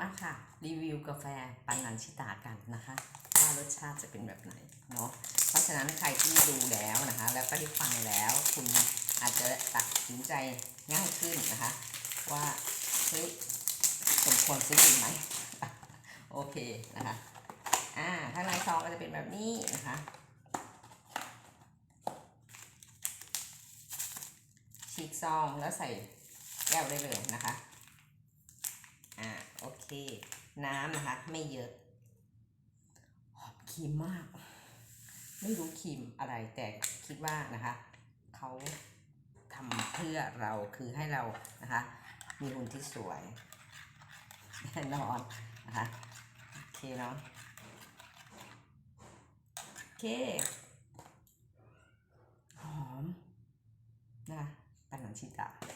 มาค่ะ รีวิวกาแฟปันนันชิตากันนะคะ ว่ารสชาติจะเป็นแบบไหนเนาะเพราะฉะนั้นใครที่ดูแล้วนะคะ แล้วก็ได้ฟังแล้วคุณอาจจะตัดสินใจง่ายขึ้นนะคะ ว่าเฮ้ยสมควรซื้อจริงไหมโอเคนะคะอ่าข้างในซองก็จะเป็นแบบนี้นะคะฉีกซองแล้วใส่แก้วได้เลยนะคะ อ่าโอเค น้ำนะคะ ไม่เยอะหอมครีมมาก ไม่รู้ครีมอะไรแต่คิดว่านะคะเขาทำเพื่อเราคือให้เรานะคะ มีหุ่นที่สวยแน่นอนนะคะโอเคเนาะโอเคหอมนะคะปันนันชิตา เดื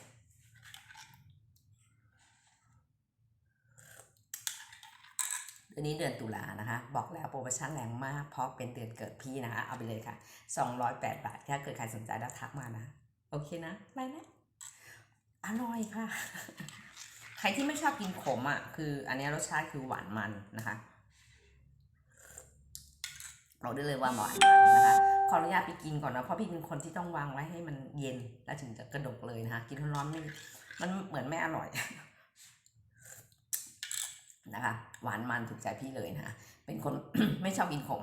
อนนี้เดือนตุลานะคะ บอกแล้วโปรโมชั่นแรงมาก เพราะเป็นเดือนเกิดพี่นะคะ เอาไปเลยค่ะ 208 บาท ถ้าเกิดใครสนใจแล้วทักมานะ โอเคนะไปนะอร่อยค่ะ ใครที่ไม่ชอบกินขมอะ คืออันนี้รสชาติคือหวานมันนะคะบอกได้เลยว่าหวานมันนะคะ ขออนุญาตไปกินก่อนนะ เพราะพี่เป็นคนที่ต้องวางไว้ให้มันเย็น แล้วถึงจะกระดกเลยนะคะ กินร้อนๆไม่มันเหมือนไม่อร่อย นะคะ หวานมันถูกใจพี่เลยนะคะเป็นคนไม่ชอบกินขม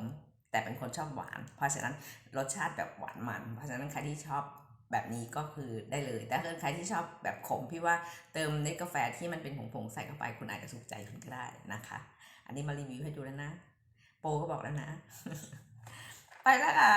แต่เป็นคนชอบหวาน เพราะฉะนั้นรสชาติแบบหวานมัน เพราะฉะนั้นใครที่ชอบแบบนี้ก็คือได้เลย แต่ถ้าเกิดใครที่ชอบแบบขมพี่ว่าเติมเนกาแฟที่มันเป็นผงๆใส่เข้าไปคุณอาจจะถูกใจคุณก็ได้นะคะ อันนี้มารีวิวให้ดูแล้วนะ โปก็บอกแล้วนะ ไปแล้วค่ะ